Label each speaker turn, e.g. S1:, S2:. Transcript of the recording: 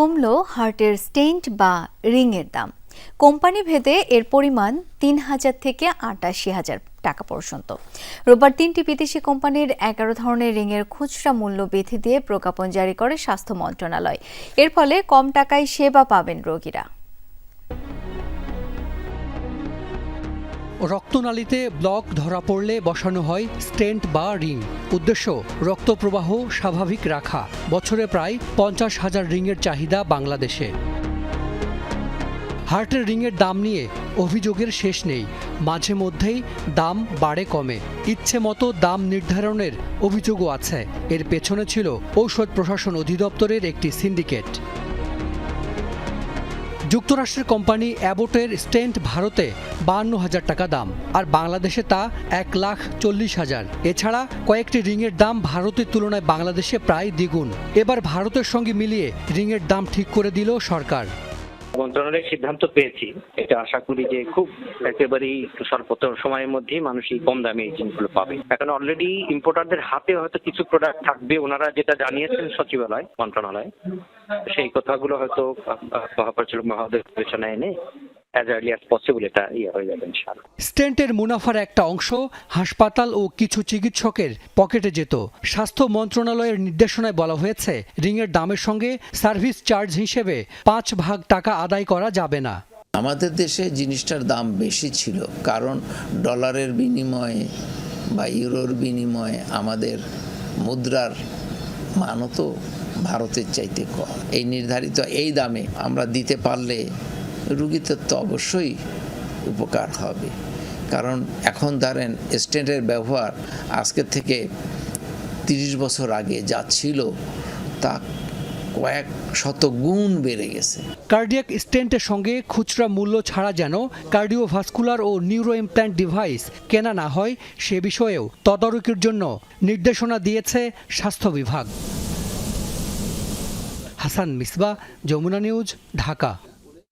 S1: কমল হার্টের স্টেন্ট বা রিংয়ের দাম। কোম্পানি ভেদে এর পরিমাণ তিন হাজার থেকে আটাশি হাজার টাকা পর্যন্ত। রোববার তিনটি বিদেশি কোম্পানির এগারো ধরনের রিংয়ের খুচরা মূল্য বেঁধে দিয়ে প্রজ্ঞাপন জারি করে স্বাস্থ্য মন্ত্রণালয়। এর ফলে কম টাকায় সেবা পাবেন রোগীরা।
S2: রক্তনালীতে ব্লক ধরা পড়লে বসানো হয় স্টেন্ট বা রিং। উদ্দেশ্য, রক্তপ্রবাহ স্বাভাবিক রাখা। বছরে প্রায় পঞ্চাশ হাজার রিংয়ের চাহিদা বাংলাদেশে। হার্টের রিংয়ের দাম নিয়ে অভিযোগের শেষ নেই। মাঝে মধ্যেই দাম বাড়ে কমে। ইচ্ছে মতো দাম নির্ধারণের অভিযোগও আছে। এর পেছনে ছিল ঔষধ প্রশাসন অধিদপ্তরের একটি সিন্ডিকেট। যুক্তরাষ্ট্রের কোম্পানি অ্যাবোটের স্টেন্ট ভারতে বান্ন হাজার টাকা দাম, আর বাংলাদেশে তা এক লাখ চল্লিশ হাজার। এছাড়া কয়েকটি রিংয়ের দাম ভারতের তুলনায় বাংলাদেশে প্রায় দ্বিগুণ। এবার ভারতের সঙ্গে মিলিয়ে রিংয়ের দাম ঠিক করে দিল সরকার।
S3: মন্ত্রণালয়ের সিদ্ধান্ত পেয়েছি। এটা আশা করি যে খুব একেবারেই স্বল্পত সময়ের মধ্যেই মানুষ এই কম দামে এই জিনিসগুলো পাবে। এখন অলরেডি ইম্পোর্টারদের হাতে হয়তো কিছু প্রোডাক্ট থাকবে, ওনারা যেটা জানিয়েছেন সচিবালয়, মন্ত্রণালয়। সেই কথাগুলো হয়তো মহাপরিচালক মহোদয় বিবেচনায় এনে অ্যাজ আর্লি অ্যাজ পসিবল এটা ইয়ে হয়ে যাবে ইনশাআল্লাহ।
S2: স্টেন্টের মুনাফার একটা অংশ হাসপাতাল ও কিছু চিকিৎসকের পকেটে যেত। স্বাস্থ্য মন্ত্রণালয়ের নির্দেশনায় বলা হয়েছে রিংয়ের দামের সঙ্গে সার্ভিস চার্জ হিসেবে পাঁচ ভাগ টাকা আদায় করা যাবে না।
S4: আমাদের দেশে জিনিসটার দাম বেশি ছিল কারণ ডলারের বিনিময়ে বা ইউরোর বিনিময়ে আমাদের মুদ্রার মানও তো ভারতের চাইতে কম। এই নির্ধারিত এই দামে আমরা দিতে পারলে রুগীদের তো অবশ্যই উপকার হবে। কারণ এখন ধরেন, স্টেন্টের ব্যবহার আজকের থেকে তিরিশ বছর আগে যা ছিল, তা কয়েক শত গুণ বেড়ে গেছে।
S2: কার্ডিয়াক স্টেন্টের সঙ্গে খুচরা মূল্য ছাড়া যেন কার্ডিওভাস্কুলার ও নিউরো ইমপ্ল্যান্ট ডিভাইস কেনা না হয়, সে বিষয়েও তদারকির জন্য নির্দেশনা দিয়েছে স্বাস্থ্য বিভাগ। হাসান মিসবা, যমুনা নিউজ, ঢাকা।